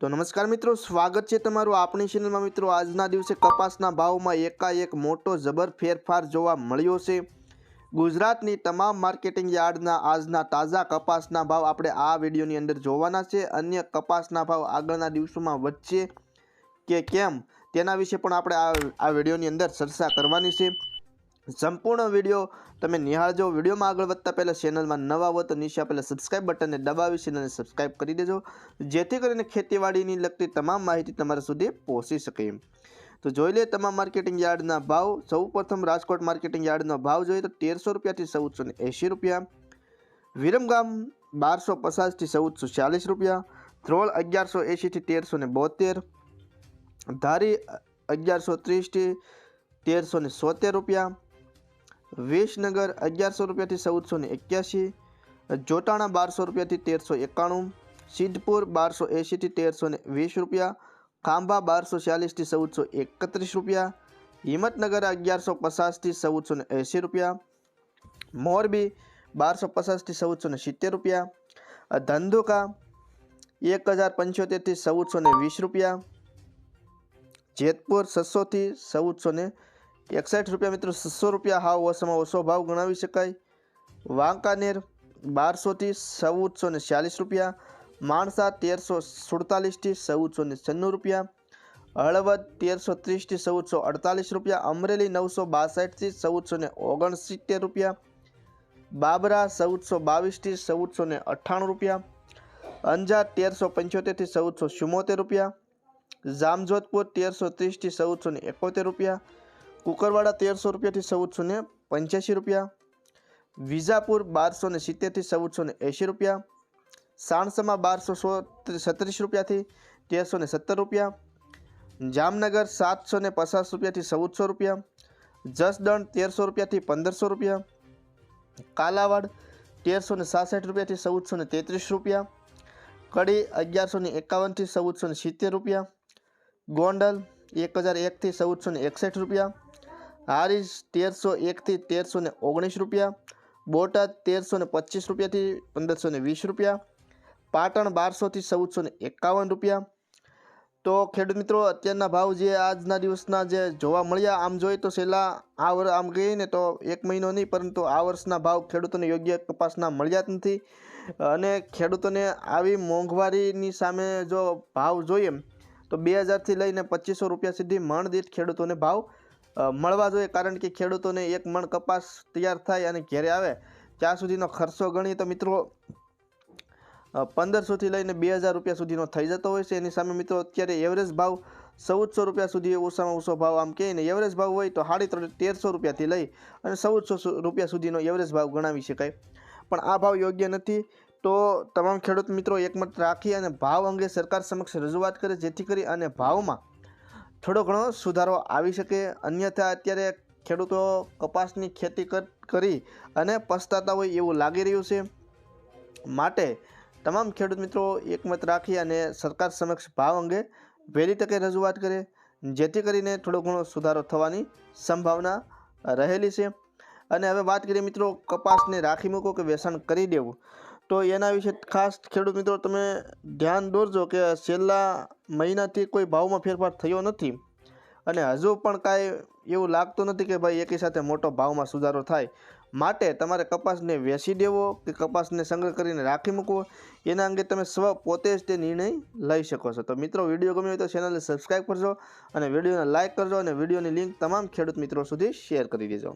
તો નમસ્કાર મિત્રો, સ્વાગત છે તમારું આપણી ચેનલમાં મિત્રો. આજના દિવસે કપાસના ભાવમાં એકાએક મોટો જબર ફેરફાર જોવા મળ્યો છે. ગુજરાતની તમામ માર્કેટિંગ યાર્ડના આજના તાજા કપાસના ભાવ આપણે આ વિડીયોની અંદર જોવાના છે. અન્ય કપાસના ભાવ આગળના દિવસોમાં વધશે કે કેમ તેના વિશે પણ આપણે આ આ વિડીયોની અંદર ચર્ચા કરવાની છે. સંપૂર્ણ વીડિયો તમે નિહાળજો વિડીયોમાં આગળ વધતા પહેલાં ચેનલમાં નવા હો તો નીચે આપેલા સબસ્ક્રાઇબ બટનને દબાવી ચેનલને સબસ્ક્રાઇબ કરી દેજો. જેથી કરીને ખેતીવાડીની લગતી તમામ માહિતી તમારા સુધી પહોંચી શકે તો જોઈ લે તમામ માર્કેટિંગ યાર્ડના ભાવ. સૌપ્રથમ રાજકોટ માર્કેટિંગ યાર્ડનો ભાવ જોઈએ તો તેરસો રૂપિયાથી ચૌદસો ને એંશી રૂપિયા. વિરમગામ બારસો પચાસથી ચૌદસો ચાલીસ રૂપિયા. ધ્રોળ અગિયારસો એંશીથી તેરસો ને બોતેર. ધારી અગિયારસો ત્રીસથી તેરસો ને સોતેર રૂપિયા. વિસનગર અગિયારસો રૂપિયાથી ચૌદસો ને એક્યાસી જોટાણા બારસો રૂપિયાથી તેરસો એકાણું, સિદ્ધપુર બારસો એંશીથી તેરસો ને વીસ રૂપિયા, ખાંભા બારસો ચાલીસથી ચૌદસો એકત્રીસ રૂપિયા, હિંમતનગર અગિયારસો પચાસથી ચૌદસો ને એંશી રૂપિયા, મોરબી બારસો પચાસથી ચૌદસો ને સિત્તેર રૂપિયા, ધંધુકા એક હજાર પંચોતેરથી ચૌદસો ને વીસ રૂપિયા, જેતપુર છસોથી ચૌદસો ને એકસઠ રૂપિયા મિત્રો છસો રૂપિયા હાવ ઓછામાં ઓછો ભાવ ગણાવી શકાય. વાંકાનેર બારસોથી ચૌદસો ને ચાલીસ રૂપિયા. માણસા તેરસો સુડતાલીસથી ચૌદસો ને છન્નું રૂપિયા. હળવદ તેરસો ત્રીસથી ચૌદસો અડતાલીસ રૂપિયા. અમરેલી નવસો બાસઠથી ચૌદસો ને ઓગણસિત્તેર રૂપિયા. બાબરા ચૌદસો બાવીસથી ચૌદસો ને અઠ્ઠાણું રૂપિયા. અંજાર તેરસો પંચોતેરથી ચૌદસો ચુમ્મોતેર રૂપિયા. જામજોધપુર તેરસો ત્રીસથી ચૌદસો ને એકોતેર રૂપિયા. કુકરવાડા તેરસો રૂપિયાથી ચૌદસો ને પંચ્યાસી રૂપિયા. વિજાપુર બારસો ને સિત્તેરથી ચૌદસો ને એંશી રૂપિયા. સાણસમાં બારસો સો સત્રીસ રૂપિયાથી તેરસો ને સત્તર રૂપિયા. જામનગર સાતસો ને પચાસ રૂપિયાથી ચૌદસો રૂપિયા. જસદણ તેરસો રૂપિયાથી પંદરસો રૂપિયા. કાલાવાડ તેરસો ને સાસઠ રૂપિયાથી ચૌદસો ને તેત્રીસ રૂપિયા. કડી અગિયારસો ને એકાવનથી ચૌદસો ને સિત્તેર રૂપિયા. ગોંડલ એક હજાર એકથી ચૌદસો ને એકસઠ રૂપિયા. હારીજ તેરસો એકથી તેરસો ને ઓગણીસ રૂપિયા, બોટાદ તેરસો ને પચીસ રૂપિયાથી પંદરસો ને વીસ રૂપિયા, પાટણ બારસોથી ચૌદસો ને એકાવન રૂપિયા. તો ખેડૂત મિત્રો, અત્યારના ભાવ જે આજના દિવસના જે જોવા મળ્યા, આમ જોઈએ તો છેલ્લા આ વર્ષ આમ કહીએ ને તો એક મહિનો નહીં, પરંતુ આ વર્ષના ભાવ ખેડૂતોને યોગ્ય કપાસના મળ્યા જ નથી. અને ખેડૂતોને આવી મોંઘવારીની સામે જો ભાવ જોઈએ, તો બે હજારથી લઈને પચીસો રૂપિયા સુધી મણ દીઠ ખેડૂતોને ભાવ મળવા જોઈએ, કારણ કે ખેડૂતોને એક મણ કપાસ તૈયાર થાય અને ઘેરે આવે, ત્યાં સુધીનો ખર્ચો ગણીએ તો મિત્રો પંદરસોથી લઈને બે હજાર રૂપિયા સુધીનો થઈ જતો હોય છે. એની સામે મિત્રો અત્યારે એવરેજ ભાવ ચૌદસો રૂપિયા સુધી ઓછામાં ઓછો ભાવ આમ કહે ને એવરેજ ભાવ હોય તો સાડી તેરસો રૂપિયાથી લઈ અને ચૌદસો રૂપિયા સુધીનો એવરેજ ભાવ ગણાવી શકાય. પણ આ ભાવ યોગ્ય નથી, તો તમામ ખેડૂત મિત્રો એકમત રાખી અને ભાવ અંગે સરકાર સમક્ષ રજૂઆત કરે, જેથી કરી અને ભાવમાં થોડો ઘણો સુધારો આવી શકે. અન્યથા અત્યારે ખેડૂતો કપાસની ખેતી કર- અને પસ્તાતા હોય એવું લાગી રહ્યું છે. માટે તમામ ખેડૂત મિત્રો એકમત રાખી અને સરકાર સમક્ષ ભાવ અંગે વહેલી તકે રજૂઆત કરે, જેથી કરીને થોડો ઘણો સુધારો થવાની સંભાવના રહેલી છે. અને હવે વાત કરીએ મિત્રો કપાસને રાખી મૂકો કે વેચાણ કરી દેવું. તો એના વિશે ખાસ ખેડૂત મિત્રો તમે ધ્યાન દોરજો કે છેલ્લા મહિનાથી કોઈ ભાવમાં ફેરફાર થયો નથી. અને હજુ પણ કાંઈ એવું લાગતું નથી કે ભાઈ એકી સાથે મોટો ભાવમાં સુધારો થાય. માટે તમારે કપાસને વેચી દેવો કે કપાસને સંગ્રહ કરીને રાખી મૂકવો, એના અંગે તમે સ્વ પોતે જ તે નિર્ણય લઈ શકો છો. તો મિત્રો, વીડિયો ગમ્યો હોય તો ચેનલને સબસ્ક્રાઈબ કરજો અને વિડીયોને લાઇક કરજો અને વિડીયોની લિંક તમામ ખેડૂત મિત્રો સુધી શેર કરી દેજો.